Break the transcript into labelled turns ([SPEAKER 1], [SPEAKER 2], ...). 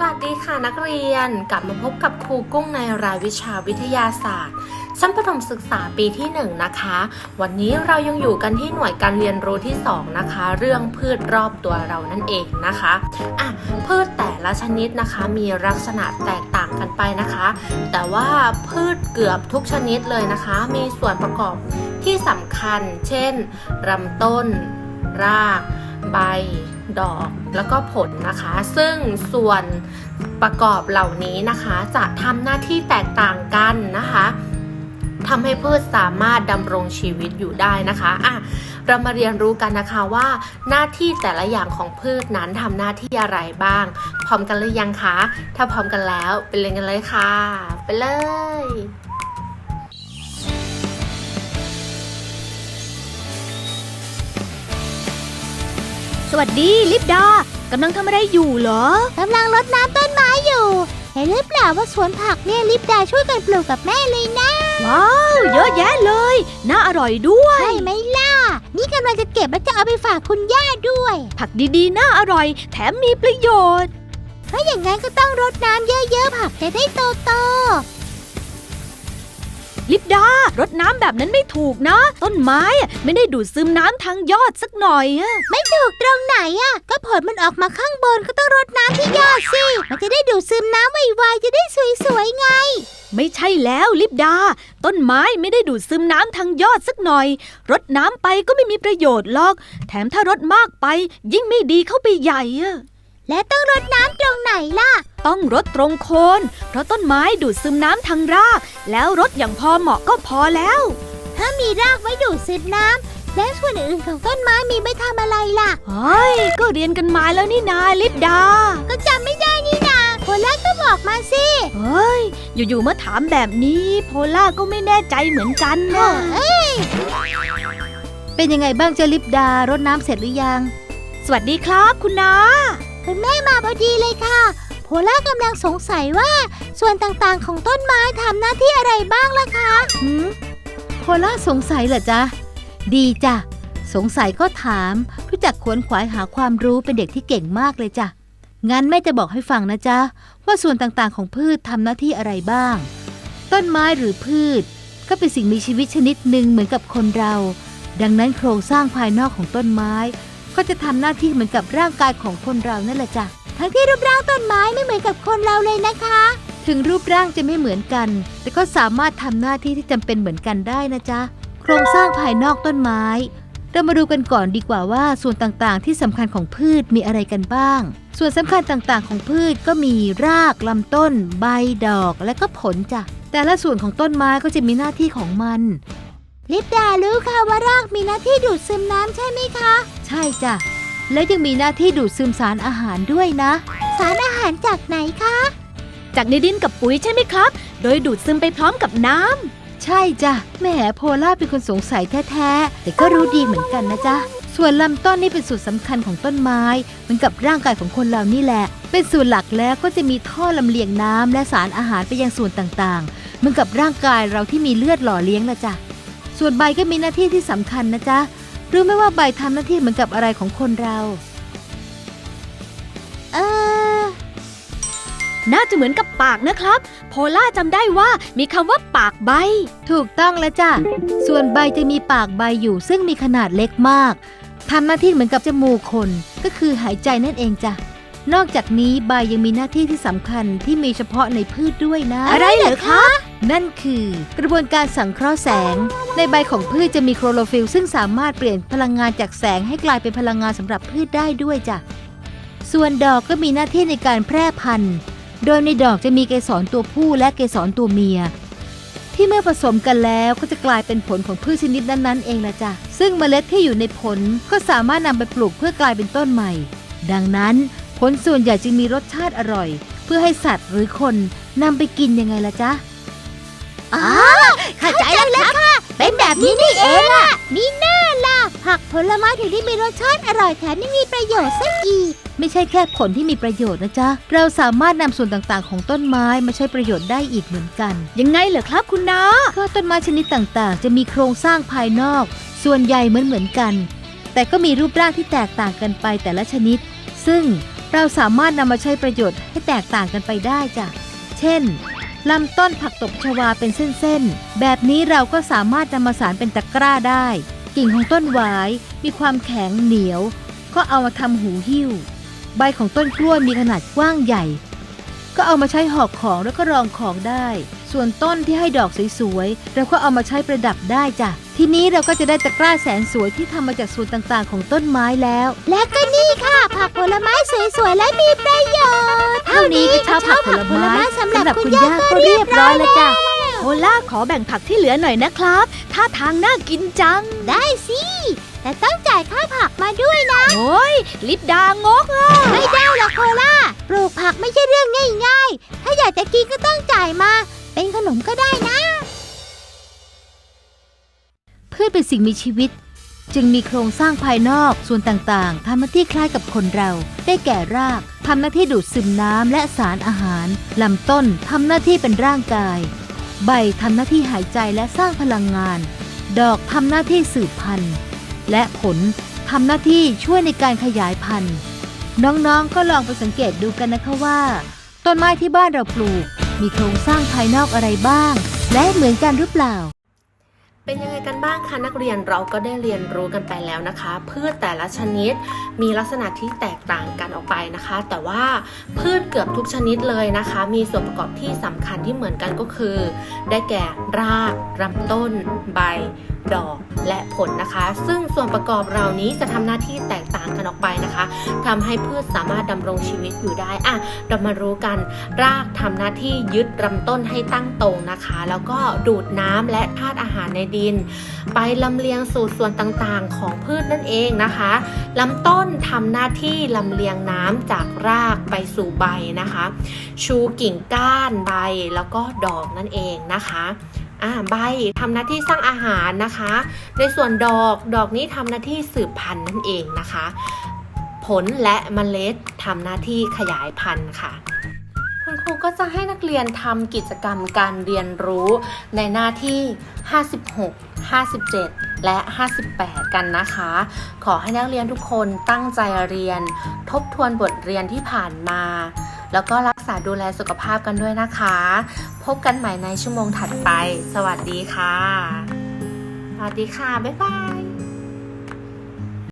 [SPEAKER 1] สวัสดีค่ะนักเรียนกลับมาพบกับครูกุ้งในรายวิชาวิทยาศาสตร์ชั้นประถมศึกษาปีที่ 1 นะคะ วันนี้เรายังอยู่กันที่หน่วยการเรียนรู้ที่ 2 นะคะ เรื่องพืชรอบตัวเรานั่นเองนะคะอะพืชแต่ละชนิดนะคะ มีลักษณะแตกต่างกันไปนะคะ แต่ว่าพืชเกือบทุกชนิดเลยนะคะ มีส่วนประกอบที่สำคัญ เช่นลำต้น ราก ใบ ดอกแล้วก็ผลนะคะ ซึ่งส่วนประกอบเหล่านี้นะคะ จะทำหน้าที่แตกต่างกันนะคะทำให้พืชสามารถดำรงชีวิตอยู่ได้นะคะอะเรามาเรียนรู้กันนะคะว่า หน้าที่แต่ละอย่างของพืชนั้นทำหน้าที่อะไรบ้าง พร้อมกันหรือยังคะ ถ้าพร้อมกันแล้วไปเรียนกันเลยค่ะ ไปเลย
[SPEAKER 2] สวัสดีลิปดากำลังทำอะไรอยู่เหรอ
[SPEAKER 3] กำลังรดน้ำต้นไม้อยู่ เห็นหรือเปล่าว่าสวนผักเนี่ยลิปดาช่วยกันปลูกกับแม่เลยนะ
[SPEAKER 2] ว้าว เยอะแยะเลย น่าอร่อยด้วย
[SPEAKER 3] ใช่ไหมล่ะ นี่กำลังจะเก็บแล้วจะเอาไปฝากคุณย่าด้วย
[SPEAKER 2] ผักดีๆ น่าอร่อย แถมมีประโยชน์
[SPEAKER 3] เพราะอย่างนั้นก็ต้องรดน้ำเยอะๆผักจะได้โต
[SPEAKER 2] ลิปดารดน้ำแบบนั้นไม่ถูกนะ ต้นไม้อะไม่ได้ดูดซึมน้ำทางยอดสักหน่อยอะ
[SPEAKER 3] ๆไม่ถูกตรงไหนอะก็ผลมันออกมาข้างบนก็ต้องรดน้ำที่ยอดสิ มันจะได้ดูดซึมน้ำไวๆจะได้สวยๆไง
[SPEAKER 2] ไม่ใช่แล้วลิปดา ต้นไม้ไม่ได้ดูดซึมน้ำทางยอดสักหน่อย รดน้ำไปก็ไม่มีประโยชน์หรอก แถมถ้ารดมากไป ยิ่งไม่ดีเข้าไปใหญ่อะ
[SPEAKER 3] และต้องรดน้ำตรงไหนล่ะ
[SPEAKER 2] ต้องรดตรงโคน เพราะต้นไม้ดูดซึมน้ำทางราก แล้วรดอย่างพอเหมาะก็พอแล้ว
[SPEAKER 3] ถ้ามีรากไว้ดูดซึมน้ำแล้วส่วนอื่นๆของต้นไม้มีไม่ทำอะไรล่ะ
[SPEAKER 2] เฮ้ยก็เรียนกันมาแล้วนี่นาลิปดา
[SPEAKER 3] ก็จำไม่ได้นี่นาโพล่าก็บอกมาสิ
[SPEAKER 2] เฮ้ย อยู่ๆมาถามแบบนี้ โพล่าก็ไม่แน่ใจเหมือนกันนะ
[SPEAKER 3] เอ้ย
[SPEAKER 4] เป็นยังไงบ้างเจ้าลิปดารดน้ำเสร็จหรือยัง
[SPEAKER 2] สวัสดีครับคุณนา
[SPEAKER 3] คุณแม่มาพอดีเลยค่ะ โพล่ากำลังสงสัยว่า ส่วนต่างๆของต้นไม้ทำหน้าที่อะไรบ้างล่ะคะ
[SPEAKER 4] หืมโพล่าสงสัยเหรอจ๊ะ ดีจ้ะ สงสัยก็ถาม รู้จักขวนขวายหาความรู้เป็นเด็กที่เก่งมากเลยจ้ะ งั้นแม่จะบอกให้ฟังนะจ๊ะ ว่าส่วนต่างๆของพืชทำหน้าที่อะไรบ้าง ต้นไม้หรือพืช ก็เป็นสิ่งมีชีวิตชนิดหนึ่งเหมือนกับคนเรา ดังนั้นโครงสร้างภายนอกของต้นไม้ ก็จะทำหน้าที่เหมือนกับร่างกายของคนเรานั่นแหละจ้ะ
[SPEAKER 3] ทั้งที่รูปร่างต้นไม้ไม่เหมือนกับคนเราเลยนะคะ
[SPEAKER 4] ถึงรูปร่างจะไม่เหมือนกัน แต่ก็สามารถทำหน้าที่ที่จำเป็นเหมือนกันได้นะจ๊ะ โครงสร้างภายนอกต้นไม้ เรามาดูกันก่อนดีกว่าว่าส่วนต่างๆ ที่สำคัญของพืชมีอะไรกันบ้าง ส่วนสำคัญต่างๆ ของพืชก็มีรากลำต้น ใบดอกและก็ผลจ้ะ แต่ละส่วนของต้นไม้ก็จะมีหน้าที่ของมัน
[SPEAKER 3] ลิปดารู้ค่ะว่ารากมีหน้าที่ดูดซึมน้ำใช่ไหมคะ
[SPEAKER 4] ใช่จ้ะ และยังมีหน้าที่ดูดซึมสารอาหารด้วยนะ
[SPEAKER 3] สารอาหารจากไหนคะ
[SPEAKER 2] จากในดินกับปุ๋ยใช่ไหมครับ โดยดูดซึมไปพร้อมกับน้
[SPEAKER 4] ใช่จ้ะแหมโพล่าเป็นคนสงสัยแท้ๆ แต่ก็รู้ดีเหมือนกันนะจ๊ะ ส่วนลำต้นนี่เป็นส่วนสำคัญของต้นไม้เหมือนกับร่างกายของคนเรานี่แหละ เป็นส่วนหลักแล้วก็จะมีท่อลำเลียงน้ำและสารอาหารไปยังส่วนต่างๆ เหมือนกับร่างกายเราที่มีเลือดหล่อเลี้ยงนะจ๊ะ ส่วนใบก็มีหน้าที่ที่สำคัญนะจ๊ะ รู้ไหมว่าใบทำหน้าที่เหมือนกับอะไรของคนเรา
[SPEAKER 3] เออำ
[SPEAKER 2] น่าจะเหมือนกับปากนะครับ โพล่าจำได้ว่ามีคำว่าปากใบ
[SPEAKER 4] ถูกต้องแล้วจ้ะ ส่วนใบจะมีปากใบอยู่ซึ่งมีขนาดเล็กมากทำหน้าที่เหมือนกับจมูกคน ก็คือหายใจนั่นเองจ้ะ นอกจากนี้ใบยังมีหน้าที่ที่สำคัญที่มีเฉพาะในพืชด้วยนะ
[SPEAKER 2] อะไรเหรอคะ
[SPEAKER 4] นั่นคือกระบวนการสังเคราะห์แสง ในใบของพืชจะมีโคลอโรฟิลล์ซึ่งสามารถเปลี่ยนพลังงานจากแสงให้กลายเป็นพลังงานสำหรับพืชได้ด้วยจ้ะส่วนดอกก็มีหน้าที่ในการแพร่พันธุ์ โดยในดอกจะมีเกสรตัวผู้และเกสรตัวเมีย ที่เมื่อผสมกันแล้วก็จะกลายเป็นผลของพืชชนิดนั้นๆเองละจ้ะซึ่งเมล็ดที่อยู่ในผลก็สามารถนำไปปลูกเพื่อกลายเป็นต้นใหม่ ดังนั้นผลส่วนใหญ่จึงมีรสชาติอร่อย เพื่อให้สัตว์หรือคนนำไปกินยังไงละจ๊ะ
[SPEAKER 3] อ๋อเข้าใจแล้วค่ะ เป็นแบบนี้นี่เองอะมีหน้าล่ะ ผักผลไม้ถึงได้มีรสชาติอร่อยแถมยังมีประโยชน์ซะอีก
[SPEAKER 4] ไม่ใช่แค่ผลที่มีประโยชน์นะจ๊ะ เราสามารถนำส่วนต่างๆ ของต้นไม้มาใช้ประโยชน์ได้อีกเหมือนกัน
[SPEAKER 2] ยังไงเหรอครับคุณนา
[SPEAKER 4] ก็ต้นไม้ชนิดต่างๆ จะมีโครงสร้างภายนอก ส่วนใหญ่เหมือนเหมือนๆกัน แต่ก็มีรูปร่างที่แตกต่างกันไปแต่ละชนิด ซึ่งเราสามารถนำมาใช้ประโยชน์ให้แตกต่างกันไปได้จ้ะ เช่น ลำต้นผักตบชวาเป็นเส้นๆ แบบนี้เราก็สามารถนำมาสารเป็นตะกร้าได้ กิ่งของต้นหวายมีความแข็งเหนียว ก็เอามาทำหูหิ้ว ใบของต้นกล้วยมีขนาดกว้างใหญ่ ก็เอามาใช้หอกของแล้วก็รองของได้ ส่วนต้นที่ให้ดอกสวยๆเราก็เอามาใช้ประดับได้จ้ะ ทีนี้เราก็จะได้ตะกร้าแสนสวยที่ทำมาจากส่วนต่างๆ ของต้นไม้แล้ว
[SPEAKER 3] และก็น ผักผลไม้สวยๆและมีประโยชน์
[SPEAKER 4] เท่านี้ก็เช้าผักผลไม้
[SPEAKER 3] สำหรับ
[SPEAKER 4] สำหรับ
[SPEAKER 3] คุ
[SPEAKER 4] คุณณ
[SPEAKER 3] ย่า
[SPEAKER 4] ย่า
[SPEAKER 3] ก็
[SPEAKER 4] ก็
[SPEAKER 3] เรี
[SPEAKER 4] เรี
[SPEAKER 3] ย
[SPEAKER 4] ย
[SPEAKER 3] บบร้
[SPEAKER 4] ร้
[SPEAKER 3] อ
[SPEAKER 4] อยย
[SPEAKER 3] แล้
[SPEAKER 4] แล้วว
[SPEAKER 3] จ้ะ
[SPEAKER 4] จ้ะ
[SPEAKER 2] โอล่าขอแบ่งผักที่เหลือหน่อยนะครับท่าทางน่ากินจัง
[SPEAKER 3] ได้สิ แต่ต้องจ่ายค่าผักมาด้วยนะ
[SPEAKER 2] โอ้ยลิปดางกอะ
[SPEAKER 3] ไม่ได้หรอกโคล่าปลูกผักไม่ใช่เรื่องง่ายๆ ถ้าอยากจะกินก็ต้องจ่ายมา เป็นขนมก็ได้นะ
[SPEAKER 4] พืชเป็นสิ่งมีชีวิต จึงมีโครงสร้างภายนอกส่วนต่างๆทำหน้าที่คล้ายกับคนเรา ได้แก่รากทำหน้าที่ดูดซึมน้ำและสารอาหารลำต้นทำหน้าที่เป็นร่างกาย ใบทำหน้าที่หายใจและสร้างพลังงาน ดอกทำหน้าที่สืบพันธุ์ และผลทำหน้าที่ช่วยในการขยายพันธุ์ น้องๆก็ลองไปสังเกตดูกันนะคะว่า ต้นไม้ที่บ้านเราปลูก มีโครงสร้างภายนอกอะไรบ้าง และเหมือนกันหรือเปล่า
[SPEAKER 1] เป็นยังไงกันบ้างคะนักเรียนเราก็ได้เรียนรู้กันไปแล้วนะคะ พืชแต่ละชนิดมีลักษณะที่แตกต่างกันออกไปนะคะ แต่ว่าพืชเกือบทุกชนิดเลยนะคะ มีส่วนประกอบที่สำคัญที่เหมือนกันก็คือ ได้แก่รากลาต้น ใบ ดอกและผลนะคะ ซึ่งส่วนประกอบเหล่านี้จะทำหน้าที่แตกต่างกันออกไปนะคะทำให้พืชสามารถดำรงชีวิตอยู่ได้อะเรามารู้กัน รากทำหน้าที่ยึดลำต้นให้ตั้งตรงนะคะ แล้วก็ดูดน้ำและธาตุอาหารในดิน ไปลำเลียงสู่ส่วนต่างๆ ของพืชนั่นเองนะคะลำต้นทำหน้าที่ลำเลียงน้ำจากรากไปสู่ใบนะคะ ชูกิ่งก้านใบแล้วก็ดอกนั่นเองนะคะ อ่าใบทำหน้าที่สร้างอาหารนะคะ ในส่วนดอกดอกนี้ทำหน้าที่สืบพันธุ์นั่นเองนะคะ ผลและเมล็ดทำหน้าที่ขยายพันธุ์ค่ะ คุณครูก็จะให้นักเรียนทำกิจกรรมการเรียนรู้ในหน้าที่ 56 57 และ 58 กันนะคะ ขอให้นักเรียนทุกคนตั้งใจเรียน ทบทวนบทเรียนที่ผ่านมา แล้วก็ ษาดูแลสุขภาพกันด้วยนะคะ พบกันใหม่ในชั่วโมงถัดไป สวัสดีค่ะ สวัสดีค่ะ บ๊ายบาย